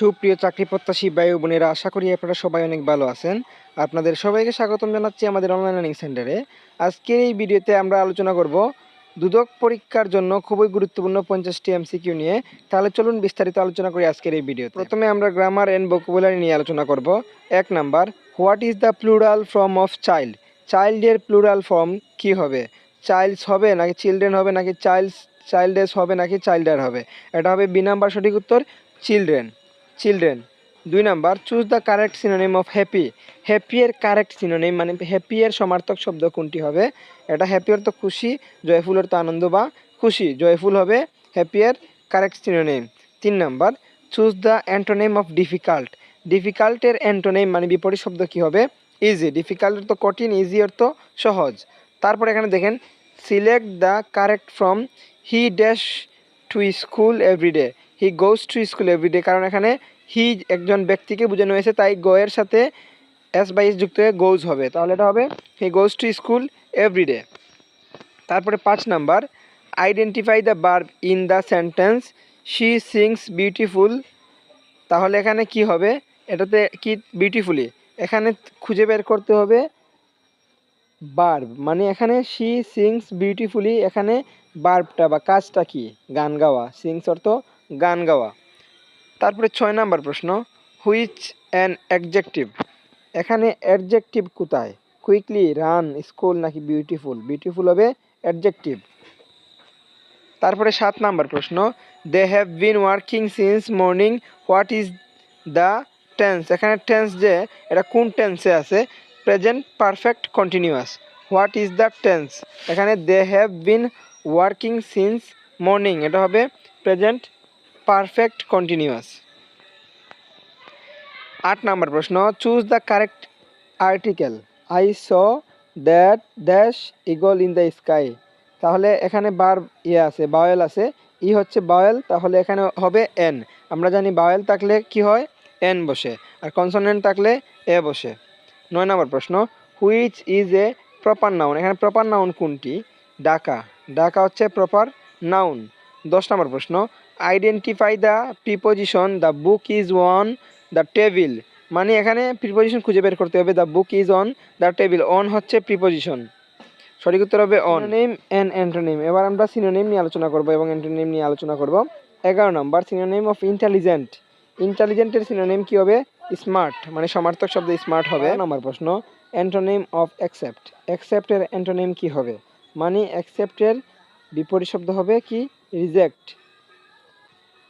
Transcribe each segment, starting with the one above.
সুপ্রিয় চাকরি প্রত্যাশী বায়ু বোনেরা, আশা করি আপনারা সবাই অনেক ভালো আছেন। আপনাদের সবাইকে স্বাগতম জানাচ্ছি আমাদের অনলাইন লার্নিং সেন্টারে আজকের এই ভিডিওতে আমরা আলোচনা করব দুদক পরীক্ষার জন্য খুবই গুরুত্বপূর্ণ পঞ্চাশটি এমসিকিউ নিয়ে। তাহলে চলুন বিস্তারিত আলোচনা করি আজকের এই ভিডিও প্রথমে আমরা গ্রামার অ্যান্ড ভোকাবুলারি নিয়ে আলোচনা করব। এক number what is the plural form of child চাইল্ডের plural form কি হবে? চাইল্ডস হবে নাকি চিলড্রেন হবে নাকি চাইল্ডস চাইল্ডেস হবে নাকি চাইল্ডার হবে? এটা হবে বি নাম্বার সঠিক উত্তর চিলড্রেন চিলড্রেন দুই number choose the correct synonym of happy happy এর কারেক্ট সিনোনিম মানে হ্যাপি এর সমার্থক শব্দ কোনটি হবে? এটা হ্যাপি অর্থ খুশি জয়ফুল তো আনন্দ বা খুশি। জয়ফুল হবে হ্যাপি এর কারেক্ট সিনোনিম তিন number choose the antonym of difficult ডিফিকাল্টের antonym মানে বিপরীত শব্দ কি হবে? ইজি ডিফিকাল্টের তো কঠিন ইজি অর্থ সহজ। তারপর এখানে দেখেন select the correct from he dash to school everyday he goes to school everyday কারণ এখানে হি একজন ব্যক্তিকে বোঝানো হয়েছে, তাই গো এর সাথে এস বাই এস যুক্ত হয়ে গোজ হবে। তাহলে এটা হবে he goes to school everyday তারপরে পাঁচ number identify the verb in the sentence she sings beautiful তাহলে এখানে কি হবে, এটাতে কি বিউটিফুলি এখানে খুঁজে বের করতে হবে বার্ব মানে এখানে শি সিংস বিউটিফুলি এখানে বার্বটা বা কাজটা কি? গান গাওয়া। সিংস অর্থ গান গাওয়া। তারপরে ছয় নাম্বার প্রশ্ন হুইচ অ্যান অ্যাডজেক্টিভ এখানে অ্যাডজেক্টিভ কোথায়? কুইকলি রান স্কুল নাকি বিউটিফুল বিউটিফুল হবে অ্যাডজেক্টিভ তারপরে সাত নাম্বার প্রশ্ন they have been working since morning what is the tense এখানে টেন্স যে, এটা কোন টেন্সে আছে? Present perfect continuous what is the tense এখানে they have been working since morning এটা হবে প্রেজেন্ট পারফেক্ট কন্টিনিউয়াস আট নাম্বার প্রশ্ন choose the correct article I saw that dash eagle in the sky তাহলে এখানে বার ইয়ে আছে বাওয়েল আছে। ই হচ্ছে বাওয়েল তাহলে এখানে হবে এন আমরা জানি বাওয়েল থাকলে কি হয়? এন বসে। আর কনসোনেন্ট থাকলে এ বসে। নয় নম্বর প্রশ্ন which is a proper noun এখানে প্রপার নাউন কোনটি? ডাকা। ডাকা হচ্ছে প্রপার নাউন দশ নম্বর প্রশ্ন identify the preposition the book is one the table মানে এখানে প্রিপোজিশন খুঁজে বের করতে হবে। The book is on the table on হচ্ছে প্রিপোজিশন সঠিক উত্তর হবে অন নেম অ্যান্ড অ্যান্টোনিম এবার আমরা সিনোনিম নিয়ে আলোচনা করব এবং অ্যান্টোনিম নিয়ে আলোচনা করব। এগারো নম্বর সিনোনিম অফ ইন্টেলিজেন্ট ইন্টেলিজেন্টের সিনোনিম কি হবে? স্মার্ট মানে সমার্থক শব্দ স্মার্ট হবে। নম্বর প্রশ্ন। অ্যান্টোনিম অফ অ্যাকসেপ্ট অ্যাকসেপ্টের অ্যান্টোনিম কি হবে? মানে অ্যাকসেপ্টের বিপরীত শব্দ হবে কি? রিজেক্ট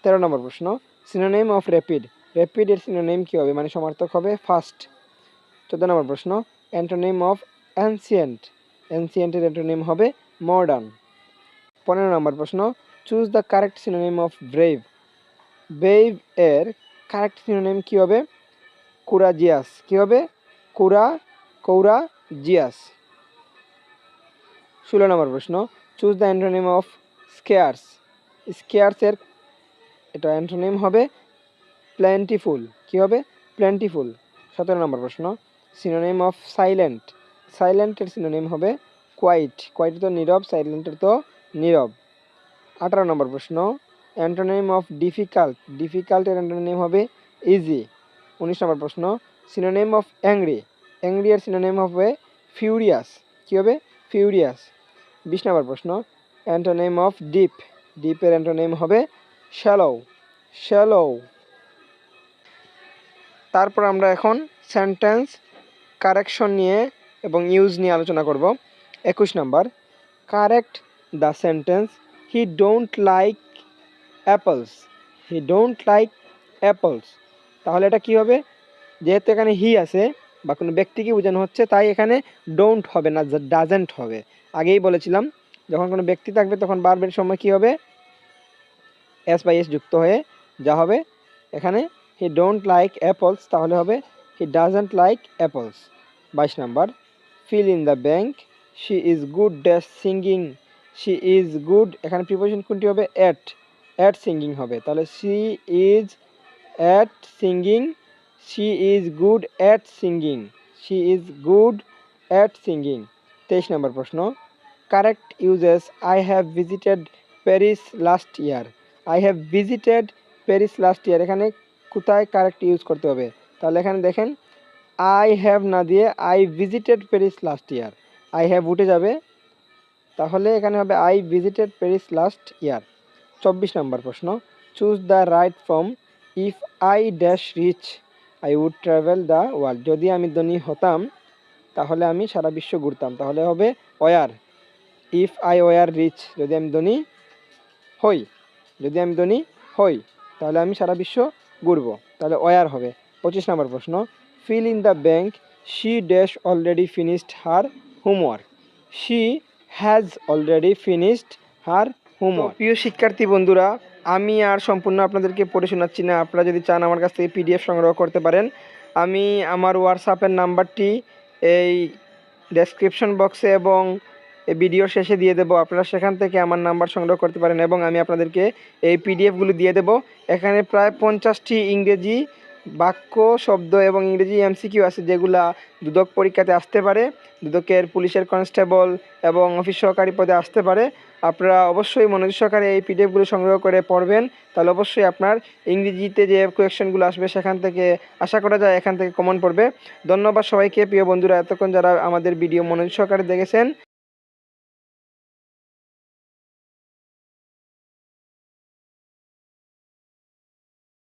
তেরো নম্বর প্রশ্ন সিনোনেম অফ র্যাপিড র্যাপিডের সিনোনেম কী হবে? মানে সমার্থক হবে ফাস্ট চোদ্দ নম্বর প্রশ্ন অ্যান্টোনিম অফ অ্যানসিয়েন্ট অ্যানসিয়েন্টের অ্যান্টোনিম হবে মডার্ন পনেরো নম্বর প্রশ্ন choose the correct synonym of brave brave এর কারেক্ট সিনোনেম কী হবে? কুরাজিয়াস কী হবে? কুরা কৌরা জিয়াস ষোলো নম্বর প্রশ্ন choose the antonym of scarce স্কেয়ার্সের এটা অ্যান্টোনিম হবে প্ল্যান্টিফুল কি হবে? প্ল্যান্টিফুল সতেরো নম্বর প্রশ্ন। সিনোনিম অফ সাইলেন্ট সাইলেন্টের সিনোনিম হবে কোয়াইট কোয়াইট তো নীরব সাইলেন্টের তো নীরব। আঠারো নম্বর প্রশ্ন। অ্যান্টোনিম অফ ডিফিকাল্ট ডিফিকাল্টের অ্যান্টোনিম হবে ইজি উনিশ নম্বর প্রশ্ন। সিনোনিম অফ অ্যাংরি অ্যাংরি এর সিনোনিম হবে ফিউরিয়াস কী হবে? ফিউরিয়াস বিশ নম্বর প্রশ্ন। অ্যান্টোনিম অফ ডিপ ডিপের অ্যান্টোনিম হবে শ্যালো শ্যালো তারপর আমরা এখন সেন্টেন্স কারেকশন নিয়ে এবং ইউজ নিয়ে আলোচনা করব। একুশ number. Correct the sentence he don't like apples he don't like apples তাহলে এটা কি হবে? যেহেতু এখানে হি আছে বা কোনো ব্যক্তিকে বোঝানো হচ্ছে, তাই এখানে ডোন্ট হবে না ডাজেন্ট হবে। আগেই বলেছিলাম, যখন কোনো ব্যক্তি থাকবে তখন বারবের সময় কি হবে? এস বাই এস যুক্ত হয়ে যা হবে এখানে হি ডোন্ট লাইক অ্যাপলস তাহলে হবে হি ডাজেন্ট লাইক অ্যাপলস বাইশ number fill in the blank she is good dash singing she is good এখানে প্রিপোজিশন কোনটি হবে? অ্যাট অ্যাট সিঙ্গিং হবে। তাহলে she is at singing she is good at singing she is good at singing তেইশ নম্বর প্রশ্ন correct uses I have visited Paris last year I have visited Paris last year এখানে কোথায় correct use করতে হবে? তাহলে এখানে দেখেন আই হ্যাভ না দিয়ে I visited Paris last year I have উঠে যাবে। তাহলে এখানে হবে I visited Paris last year চব্বিশ নম্বর প্রশ্ন। Choose the right form if I dash rich I would travel the world যদি আমি ধনী হতাম, তাহলে আমি সারা বিশ্ব ঘুরতাম। তাহলে হবে were if I were rich যদি আমি ধনী হই যদি আমি ধনী হই তাহলে আমি সারা বিশ্ব ঘুরবো। তাহলে ওয়ার হবে। পঁচিশ নম্বর প্রশ্ন। Fill in the blank she dash already finished her homework she has already finished her homework প্রিয় শিক্ষার্থী বন্ধুরা আমি আর সম্পূর্ণ আপনাদেরকে পড়ে শোনাচ্ছি না। আপনারা যদি চান আমার কাছ থেকে পিডিএফ সংগ্রহ করতে পারেন আমি আমার হোয়াটসঅ্যাপের নাম্বারটি এই ডেসক্রিপশন বক্সে এবং এই ভিডিওর শেষে দিয়ে দেবো। আপনারা সেখান থেকে আমার নাম্বার সংগ্রহ করতে পারেন এবং আমি আপনাদেরকে এই পিডিএফগুলো দিয়ে দেবো। এখানে প্রায় পঞ্চাশটি ইংরেজি বাক্য, শব্দ এবং ইংরেজি এমসিকিউ আছে যেগুলা দুদক পরীক্ষাতে আসতে পারে, দুদকের পুলিশের কনস্টেবল এবং অফিস সহকারী পদে আসতে পারে। আপনারা অবশ্যই মনোযোগ সহকারে এই পিডিএফগুলো সংগ্রহ করে পড়বেন। তাহলে অবশ্যই আপনার ইংরেজিতে যে কোয়েকশনগুলো আসবে সেখান থেকে আশা করা যায় এখান থেকে কমন পড়বে। ধন্যবাদ সবাইকে। প্রিয় বন্ধুরা, এতক্ষণ যারা আমাদের ভিডিও মনোযোগ সহকারে দেখেছেন